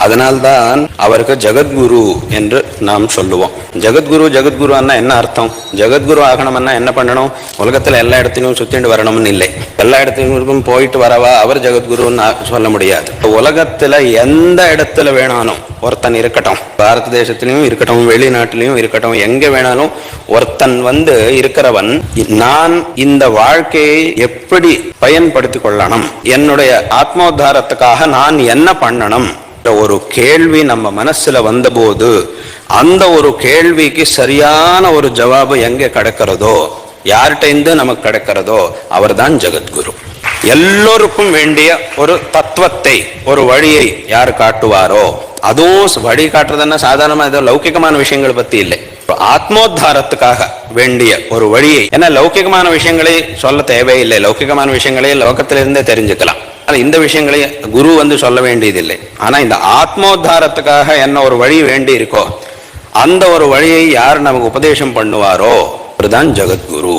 அதனால்தான் அவருக்கு ஜெகத்குரு என்று நாம் சொல்லுவோம். ஜெகத்குரு ஜெகத்குரு அண்ணா என்ன அர்த்தம்? ஜெகத்குரு ஆகணும்னா என்ன பண்ணணும்? உலகத்துல எல்லா இடத்திலும் சுத்திட்டு வரணும்னு இல்லை. எல்லா இடத்துக்கும் போயிட்டு வரவா அவர் ஜெகத்குருன்னு சொல்ல முடியாது. உலகத்துல எந்த இடத்துல வேணாலும் ஒருத்தன் இருக்கட்டும். பாரத தேசத்திலையும் இருக்கட்டும் வெளிநாட்டிலையும் இருக்கட்டும் எங்க வேணாலும் ஒருத்தன் வந்து இருக்கிறவன் நான் இந்த வாழ்க்கையை எப்படி பயன்படுத்திக் கொள்ளணும்? என்னுடைய ஆத்மோத்தாரத்துக்காக நான் என்ன பண்ணணும்? ஒரு கேள்வி நம்ம மனசுல வந்தபோது அந்த ஒரு கேள்விக்கு சரியான ஒரு ஜவாபு எங்க கிடைக்கிறதோ யார்கிட்ட இருந்து நமக்கு கிடைக்கிறதோ அவர்தான் ஜெகத்குரு. எல்லோருக்கும் வேண்டிய ஒரு தத்துவத்தை ஒரு வழியை யார் காட்டுவாரோ அதுவும் வழி காட்டுறதுன்னா சாதாரணமா ஏதோ லௌகிகமான விஷயங்கள் பத்தி இல்லை. ஆத்மோத்தாரத்துக்காக வேண்டிய ஒரு வழியை ஏன்னா லௌகிகமான விஷயங்களை சொல்ல தேவையில்லை. லௌகிகமான விஷயங்களை லோகத்திலிருந்தே தெரிஞ்சுக்கலாம். ஆனால் இந்த விஷயங்களை குரு வந்து சொல்ல வேண்டியதில்லை. ஆனா இந்த ஆத்மோத்தாரத்துக்காக என்ன ஒரு வழி வேண்டி இருக்கோ அந்த ஒரு வழியை யார் நமக்கு உபதேசம் பண்ணுவாரோ அவர்தான் ஜெகத்குரு.